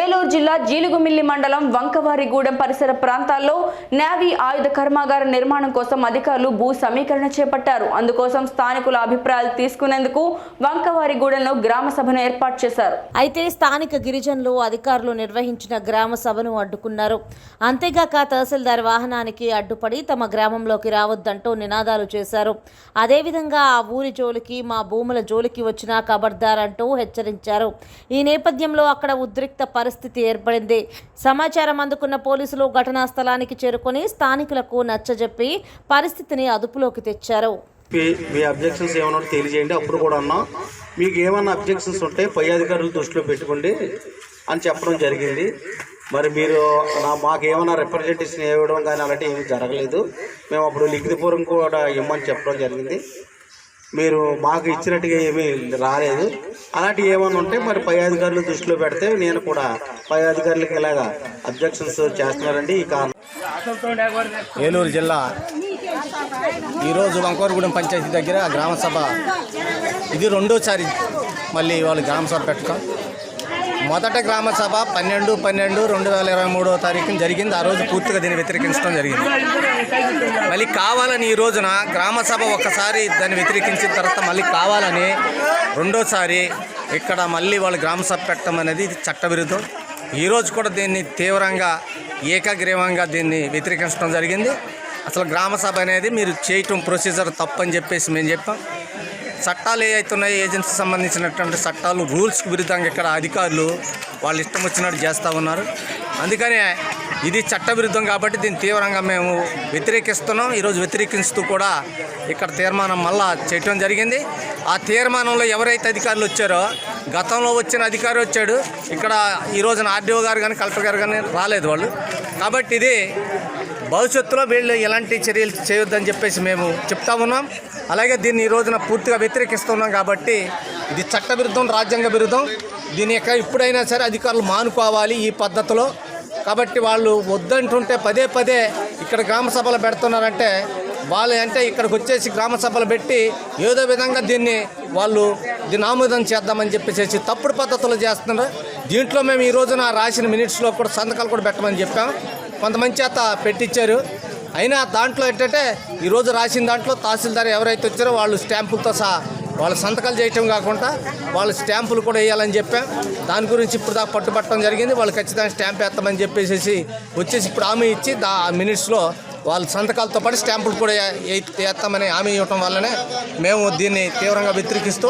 ఏలూరు జిల్లా జీలుగుమిల్లి మండలం వంకవారిగూడెం పరిసర ప్రాంతాల్లో నేవీ ఆయుధ కర్మాగార నిర్మాణం కోసం అధికారులు భూ సమీకరణ చేపట్టారు. అందుకోసం స్థానికుల అభిప్రాయాలు తీసుకునేందుకు వంకవారిగూడెంలో గ్రామ సభను ఏర్పాటు చేశారు. అయితే స్థానిక గిరిజనులు అధికారులు నిర్వహించిన గ్రామ సభను అడ్డుకున్నారు. అంతేగాక తహసీల్దార్ వాహనానికి అడ్డుపడి తమ గ్రామంలోకి రావద్దంటూ నినాదాలు చేశారు. అదేవిధంగా ఆ ఊరి జోలికి మా భూముల జోలికి వచ్చినా ఖబర్దార్ అంటూ హెచ్చరించారు. ఈ నేపథ్యంలో అక్కడ ఉద్రిక్త పరిస్థితి ఏర్పడింది. సమాచారం అందుకున్న పోలీసులు ఘటనా స్థలానికి చేరుకొని స్థానికులకు నచ్చజెప్పి పరిస్థితిని అదుపులోకి తెచ్చారు. మీ మీ అబ్జెక్షన్స్ ఏమన్నా తెలియజేయండి. అప్పుడు కూడా అన్నా మీకు ఏమన్నా అబ్జెక్షన్స్ ఉంటే పై అధికారులు దృష్టిలో పెట్టుకోండి అని చెప్పడం జరిగింది. మరి మీరు నా మాకు ఏమైనా రిప్రజెంటేషన్ ఇవ్వడం కానీ అలాంటివి ఏమీ జరగలేదు. మేము అప్పుడు లిఖితపూర్వం కూడా ఇవ్వమని చెప్పడం జరిగింది. మీరు మాకు ఇచ్చినట్టుగా ఏమీ రాలేదు. అలాంటివి ఏమైనా ఉంటే మరి పై అధికారులు దృష్టిలో పెడితే నేను కూడా పై అధికారులకి ఇలాగా అబ్జెక్షన్స్ చేస్తున్నారండి ఈ కారణం. ఏలూరు జిల్లా ఈరోజు వంకవరగూడెం పంచాయతీ దగ్గర గ్రామ సభ. ఇది రెండోసారి మళ్ళీ వాళ్ళు గ్రామ సభ పెట్టడం. మొదట గ్రామ సభ పన్నెండు పన్నెండు రెండు వేల ఇరవై మూడో తారీఖున జరిగింది. ఆ రోజు పూర్తిగా దీన్ని వ్యతిరేకించడం జరిగింది. మళ్ళీ కావాలని ఈ రోజున గ్రామ సభ ఒక్కసారి దాన్ని వ్యతిరేకించిన తర్వాత మళ్ళీ కావాలని రెండోసారి ఇక్కడ మళ్ళీ వాళ్ళు గ్రామ సభ పెట్టడం అనేది చట్టవిరుద్ధం. ఈరోజు కూడా దీన్ని తీవ్రంగా ఏకగ్రీవంగా దీన్ని వ్యతిరేకించడం జరిగింది. అసలు గ్రామ సభ అనేది మీరు చేయటం ప్రొసీజర్ తప్పని చెప్పేసి మేము చెప్పాం. చట్టాలు ఏవైతున్నాయో ఏజెన్సీ సంబంధించినటువంటి చట్టాలు రూల్స్కి విరుద్ధంగా ఇక్కడ అధికారులు వాళ్ళు ఇష్టం వచ్చినట్టు చేస్తూ ఉన్నారు. అందుకనే ఇది చట్టవిరుద్ధం కాబట్టి దీన్ని తీవ్రంగా మేము వ్యతిరేకిస్తున్నాం. ఈరోజు వ్యతిరేకిస్తూ కూడా ఇక్కడ తీర్మానం మళ్ళా చేయటం జరిగింది. ఆ తీర్మానంలో ఎవరైతే అధికారులు వచ్చారో గతంలో వచ్చిన అధికారి వచ్చాడు. ఇక్కడ ఈ రోజున ఆర్డీఓ గారు కానీ కలెక్టర్ గారు కానీ రాలేదు వాళ్ళు. కాబట్టి ఇది భవిష్యత్తులో వీళ్ళు ఎలాంటి చర్యలు చేయొద్దని చెప్పేసి మేము చెప్తా ఉన్నాం. అలాగే దీన్ని ఈ రోజున పూర్తిగా వ్యతిరేకిస్తున్నాం కాబట్టి ఇది చట్ట విరుద్ధం రాజ్యాంగ విరుద్ధం. దీని యొక్క ఇప్పుడైనా సరే అధికారులు మానుకోవాలి ఈ పద్ధతిలో. కాబట్టి వాళ్ళు వద్దంటుంటే పదే పదే ఇక్కడ గ్రామ సభలు పెడుతున్నారంటే వాళ్ళు అంటే ఇక్కడికి వచ్చేసి గ్రామ సభలు పెట్టి ఏదో విధంగా దీన్ని వాళ్ళు దీన్ని ఆమోదం చేద్దామని చెప్పేసి తప్పుడు పద్ధతులు చేస్తున్నారు. దీంట్లో మేము ఈ రోజున రాసిన మినిట్స్లో కూడా సంతకాలు కూడా పెట్టమని చెప్పాము కొంతమంది చేత పెట్టించారు అయినా దాంట్లో ఏంటంటే ఈరోజు రాసిన దాంట్లో తహసీల్దార్ ఎవరైతే వచ్చారో వాళ్ళు స్టాంపులతో సహా వాళ్ళ సంతకాలు చేయటం కాకుండా వాళ్ళ స్టాంపులు కూడా వేయాలని చెప్పాం. దాని గురించి ఇప్పుడు దాకా పట్టుబట్టడం జరిగింది. వాళ్ళు ఖచ్చితంగా స్టాంప్ వేస్తామని చెప్పేసి వచ్చేసి ఇప్పుడు హామీ ఇచ్చి దా మినిట్స్లో వాళ్ళ సంతకాలతో పాటు స్టాంపులు కూడా వేస్తామని హామీ ఇవ్వటం వల్లనే మేము దీన్ని తీవ్రంగా వ్యతిరేకిస్తూ